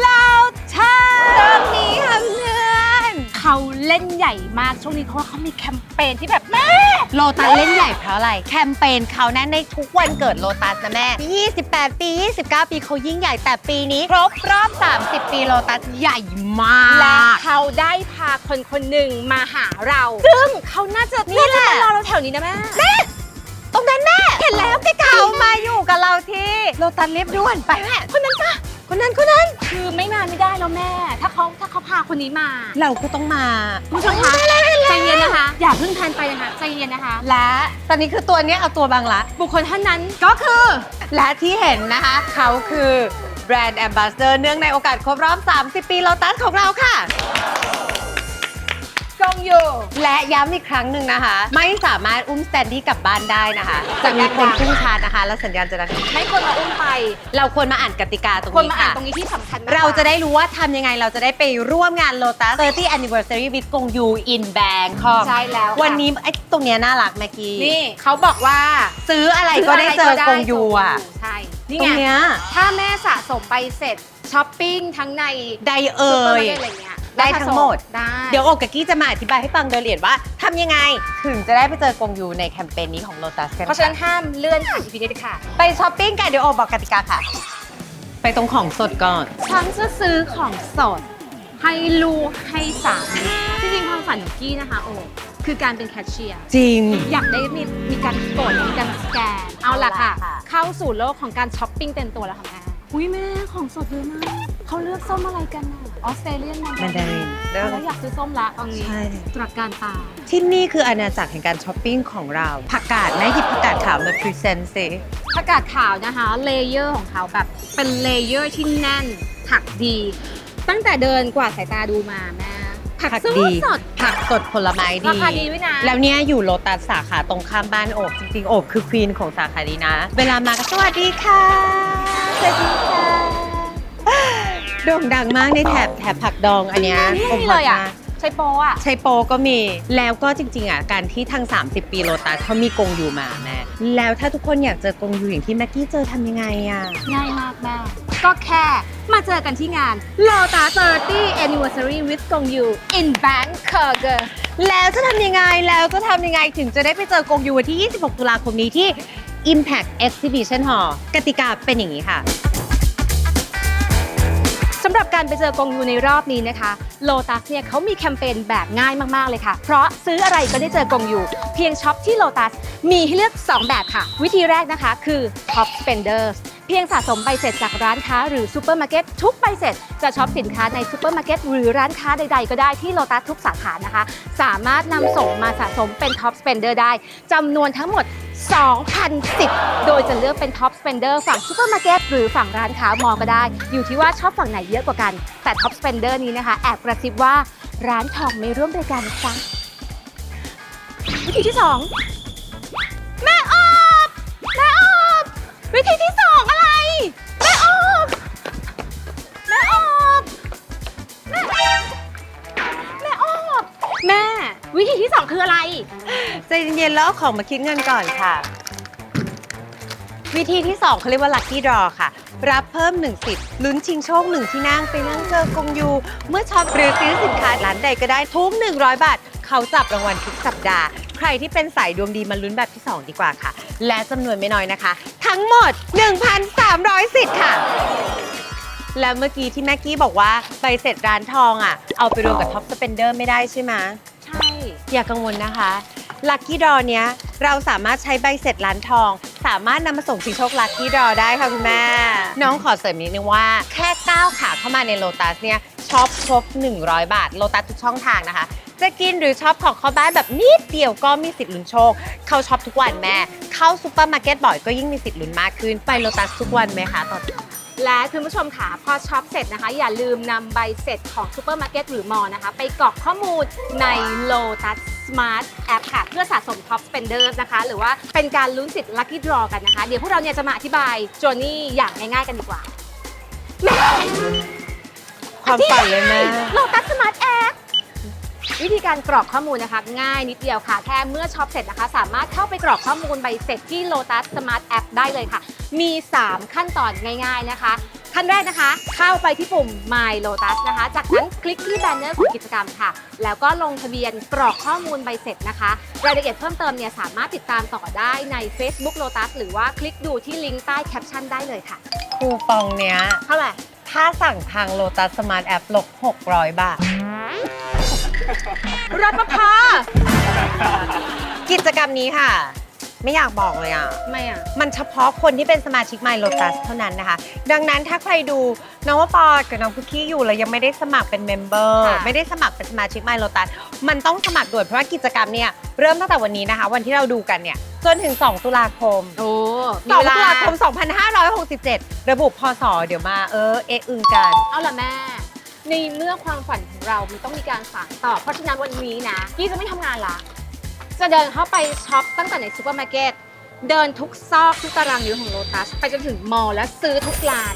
เราชาเรื่องนี้ค่ะเพื่อนเขาเล่นใหญ่มากช่วงนี้เพราะว่าเขามีแคมเปญที่แบบแม่โลตัสเล่นใหญ่เพราะอะไร แคมเปญเขานะในทุกวันเกิดโลตัสนะแม่ 28 ปี 29 ปีเขายิ่งใหญ่แต่ปีนี้ ครบรอบ 30 ปีโลตัสใหญ่มาก และเขาได้พาคนคนหนึ่งมาหาเรา ซึ่งเขาน่าจะนี่แหละน่าจมารอเราแถวนี้นะแม่ตรงนั้นแม่เห็นแล้วเขามาอยู่กับเราที่โลตัสเรียบด่วนไปแม่คนนั้นปะคนนั้นคนนั้น คือไม่มาไม่ได้แล้วแม่ ถ้าเขาถ้าเขาพาคนนี้มาเราก็ต้องมา คุณผู้ชมคะใจเย็นนะคะ อย่าเพิ่งแทนไปนะคะใจเย็นนะคะ และตอนนี้คือตัวเนี้ยเอาตัวบังละ บุคคลท่านนั้นก็คือ และที่เห็นนะคะ เขาคือแบรนด์แอมบาสเดอร์เนื่องในโอกาสครบรอบ 30 ปีโลตัสของเราค่ะ กงอยู่ และย้ำอีกครั้งหนึ่งนะคะ ไม่สามารถอุ้มสแตนดี้กลับบ้านได้นะคะ จะมีคนพุ่งชาร์จนะคะ แล้วสัญญาณจะดังไม่ควรมาอุ้มไป เราควรมาอ่านกติกาตรงควรนี้มาอ่านค่ะ ตรงนี้ที่สำคัญมากเราจะได้รู้ว่าทำยังไงเราจะได้ไปร่วมงาน Lotus 30 Anniversary with กงยู in Bangkok ใช่แล้วค่ะวันนี้ไอ้ตรงเนี้ยน่ารักแม็กกี้นี่เขาบอกว่าซื้ออะไรก็ได้เจอกงยูอะ ใช่นี่ตรไง งเนี้ยถ้าแม่สะสมไปเสร็จช้อปปิ้งทั้งใน ไดเอ่ซุปเปอร์ยมาร์เก็ตอะไรเงี้ย ได้ทั้งหมด ได้ เดี๋ยวโอกกับกี้จะมาอธิบายให้ฟังโดยละเอียดว่าทำยังไงถึงจะได้ไปเจอกงยูในแคมเปญนี้ของ Lotus กันเพราะฉะนั้นห้ามเลื่อนผ่าน EP นี้เด็ดขาดไปช้อปปิ้งกันเดี๋ยวโอบอกกติกาค่ะ ไปตรงของสดก่อน ฉันจะซื้อของสด ให้ลูกให้สามีจริงๆความฝันของกี้นะคะโอ้คือการเป็นแคชเชียร์ จริง อยากได้มีมีการกดมีการสแกนเอาละค่ะเอาล่ะค่ะ เข้าสู่โลกของการช้อปปิ้งเต็มตัวแล้วค่ะแม่อุ้ยแม่ของสดเยอะมาก เขาเลือกส้มอะไรกันอะออสเตรเลียนแมนแมนดารินแล้วอยากซื้อส้มละตอนนี้ใช่ ตรักการตา ที่นี่คืออาณาจักรแห่งการช้อปปิ้งของเรา ผักกาดนะหยิบผักกาดขาวมาพรีเซนต์สิผักกาดขาวนะคะเลเยอร์ของเขาแบบเป็นเลเยอร์ที่แน่นผักดี ตั้งแต่เดินกว่าดสายตาดูมาแม่ผักผักสดดี สดผักสดผลไม้ดี ราคาดีด้วยนะแล้วเนี่ยอยู่โลตัสสาขาตรงข้ามบ้านโอบจริงๆโอบคือควีนของสาขานี้นะ เวลามาก็สวัสดีค่ะ สวัสดีค่ะ โด่งดังมากในแถบแถบผักดองอันเนี้ยนี่ผมเลยอะมาก ใช้โปอะ ใช้โปรก็มีแล้วก็จริงๆอะการที่ทาง 30 ปีโลตัสเขามีกงยูมาแม่แล้วถ้าทุกคนอยากเจอกงยูอย่างที่แม็กกี้เจอทำยังไงอะ ง่ายมากแม่ก็แค่มาเจอกันที่งาน Lotus 30 Anniversary with Gong Yu in Bangkok แล้วจะทำยังไงแล้วจะทำยังไงถึงจะได้ไปเจอกงยูวันที่ 26 ตุลาคมนี้ที่ Impact Exhibition Hall กติกาเป็นอย่างนี้ค่ะสำหรับการไปเจอกงยูในรอบนี้นะคะ Lotus เนี่ยเขามีแคมเปญแบบง่ายมาก ๆ เลยค่ะ เพราะซื้ออะไรก็ได้เจอกงยูเพียงช็อปที่ Lotus มีให้เลือก 2 แบบค่ะ วิธีแรกนะคะคือ Top Spenders เพียงสะสมใบเสร็จจากร้านค้าหรือซูเปอร์มาร์เก็ตทุกใบเสร็จจะช็อปสินค้าในซูเปอร์มาร์เก็ตหรือร้านค้าใด ๆ ก็ได้ที่ Lotus ทุกสาขานะคะ สามารถนำส่งมาสะสมเป็น Top Spender ได้จำนวนทั้งหมด 2,010 โดยจะเลือกเป็น Top Spender ฝั่งซูเปอร์มาร์เก็ตหรือฝั่งร้านค้ามอก็ได้ อยู่ที่ว่าชอบฝั่งไหนเยอะกว่ากัน แต่ Top Spender นี้นะคะ แอบกระซิบว่าร้านทองไม่ร่วมรายการนะจ๊ะวิธีที่ 2 แม่ออบแม่ออบวิธีที่ 2 อะไร แม่ออบแม่ออบแม่แม่ออบแม่ วิธีที่ 2 คืออะไร ใจเย็นๆแล้วเอาของมาคิดเงินก่อนค่ะ วิธีที่ 2เขาเรียกว่า Lucky Draw ค่ะ รับเพิ่ม 1 สิทธิ์ลุ้นชิงโชค1ที่นั่งไปนั่งเจอกงยู เมื่อช็อปหรือซื้อสินค้าร้านใดก็ได้ทุก100 บาท เขาจับรางวัลทุกสัปดาห์ ใครที่เป็นสายดวงดีมาลุ้นแบบที่ 2 ดีกว่าค่ะ และจำนวนไม่น้อยนะคะ ทั้งหมด 1,300 สิทธิ์ค่ะ แล้วเมื่อกี้ที่แม็กกี้บอกว่าใบเสร็จร้านทองอะเอาไปรวมกับท็อปสเปนเดอร์ไม่ได้ใช่ไหมใช่ อย่ากังวลนะคะลัคกี้ดอเนี้ยเราสามารถใช้ใบเสร็จร้านทอง สามารถนำมาส่งชิงโชคลัคกี้ดอได้ค่ะคุณแม่ น้องขอเสริมนิดนึงว่าแค่ก้าวขาเข้ามาในโลตัสเนี่ยช็อปครบ 100 บาท โลตัสทุกช่องทางนะคะ จะกินหรือช็อปของเขาบ้านแบบนิดเดียวก็มีสิทธิ์ลุ้นโชค เข้าช็อปทุกวันแม่ เข้าซูเปอร์มาร์เก็ตบ่อยก็ยิ่งมีสิทธิ์ลุ้นมากขึ้น ไปโลตัสทุกวันไหมคะตอนนี้ และคุณผู้ชมค่ะพอช็อปเสร็จนะคะ อย่าลืมนำใบเสร็จของซูเปอร์มาร์เก็ตหรือมอลล์นะคะ ไปกรอกข้อมูลใน Lotus Smart App ค่ะ เพื่อสะสม Top Spenders นะคะ หรือว่าเป็นการลุ้นสิทธิ์ Lucky Draw กันนะคะ เดี๋ยวพวกเราเนี่ยจะมาอธิบายโจนี่อย่างง่ายๆกันดีกว่าความฝันเลยแม่โลตั วิธีการกรอกข้อมูลนะคะ ง่ายนิดเดียวค่ะ แค่เมื่อช็อปเสร็จนะคะ สามารถเข้าไปกรอกข้อมูลใบเสร็จที่ Lotus Smart App ได้เลยค่ะ มี 3 ขั้นตอนง่าย ๆนะคะ ขั้นแรกนะคะ เข้าไปที่ปุ่ม My Lotus นะคะ จากนั้นคลิกที่แบนเนอร์ของกิจกรรมค่ะ แล้วก็ลงทะเบียนกรอกข้อมูลใบเสร็จนะคะ รายละเอียดเพิ่มเติมเนี่ยสามารถติดตามต่อได้ใน Facebook Lotus หรือว่าคลิกดูที่ลิงก์ใต้แคปชั่นได้เลยค่ะคูปองเนี้ยเท่าไหร่ ถ้าสั่งทาง Lotus Smart App ลบ600 บาท รปภกิจกรรมนี้ค่ะ ไม่อยากบอกเลยอะทำไมอะ มันเฉพาะคนที่เป็นสมาชิก My Lotus เท่านั้นนะคะ ดังนั้นถ้าใครดูน้องว่าปอกับน้องคุกกี้อยู่แล้วยังไม่ได้สมัครเป็นเมมเบอร์ค่ะ ไม่ได้สมัครเป็นสมาชิก My Lotus มันต้องสมัครด่วนเพราะว่ากิจกรรมเนี่ยเริ่มตั้งแต่วันนี้นะคะ วันที่เราดูกันเนี่ย จนถึง 2 ตุลาคม โอ้2ตุลาคม 2567 ระบุพศ เดี๋ยวมาเออเอะอึงกัน เอาล่ะแม่ ในเมื่อความฝันของเรา มันต้องมีการสานต่อ เพราะฉะนั้นวันนี้นะกี้จะไม่ทำงานละ จะเดินเข้าไปช็อปตั้งแต่ในซูเปอร์มาร์เก็ต เดินทุกซอกทุกตารางนิ้วของโลตัส ไปจนถึงมอลล์และซื้อทุกร้าน